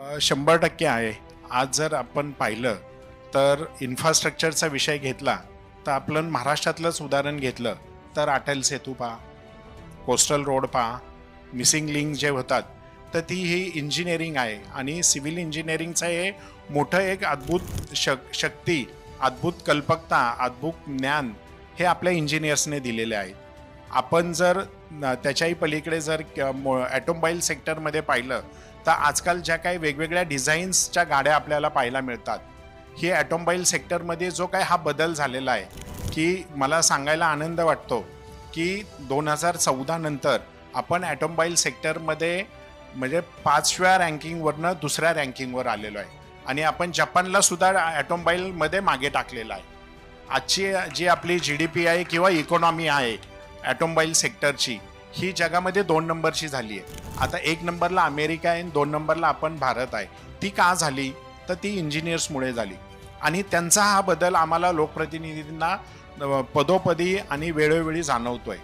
शंभर टक्के आहे. आज जर आपण पाहिलं तर इन्फ्रास्ट्रक्चरचा विषय घेतला तर आपण महाराष्ट्रातलंच उदाहरण घेतलं तर अटल सेतू पहा कोस्टल रोड पहा मिसिंग लिंक जे होतात तर ती ही इंजिनिअरिंग आहे. आणि सिव्हिल इंजिनिअरिंगचं हे मोठं एक अद्भुत शक शक्ती अद्भुत कल्पकता अद्भुत ज्ञान हे आपल्या इंजिनियर्सने दिलेले आहे. आपण जर त्याच्याही पलीकडे जर ॲटोमोबाईल सेक्टरमध्ये पाहिलं तर आजकाल ज्या काही वेगवेगळ्या डिझाईन्सच्या गाड्या आपल्याला पाहायला मिळतात ही ॲटोमोबाईल सेक्टरमध्ये जो काय हा बदल झालेला आहे की मला सांगायला आनंद वाटतो की दोन हजार चौदा नंतर आपण ॲटोमोबाईल सेक्टरमध्ये म्हणजे पाचव्या रँकिंगवरनं दुसऱ्या रँकिंगवर आलेलो आहे. आणि आपण जपानला सुद्धा ॲटोमोबाईलमध्ये मागे टाकलेला आहे. आजची जी आपली जी डी पी आहे किंवा इकॉनॉमी आहे ॲटोमोबाईल सेक्टरची ही जगामध्ये दोन नंबरची झाली आहे. आता एक नंबरला अमेरिका आहे दोन नंबरला आपण भारत आहे. ती का झाली? तर ती इंजिनियर्समुळे झाली. आणि त्यांचा हा बदल आम्हाला लोकप्रतिनिधींना पदोपदी आणि वेळोवेळी जाणवतोय.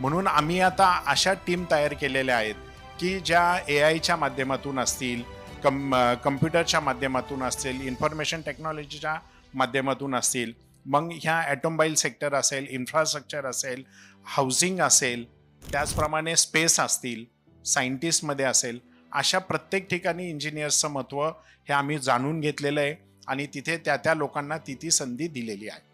म्हणून आम्ही आता अशा टीम तयार केलेल्या आहेत की ज्या ए आयच्या माध्यमातून असतील कम कम्प्युटरच्या माध्यमातून असतील इन्फॉर्मेशन टेक्नॉलॉजीच्या माध्यमातून असतील मग ह्या ॲटोमोबाईल सेक्टर असेल इन्फ्रास्ट्रक्चर असेल हाऊसिंग असेल त्याचप्रमाणे स्पेस असतील सायंटिस्टमध्ये असेल अशा प्रत्येक ठिकाणी इंजिनियर्सचं महत्त्व हे आम्ही जाणून घेतलेलं आहे आणि तिथे त्या त्या लोकांना ती ती संधी दिलेली आहे.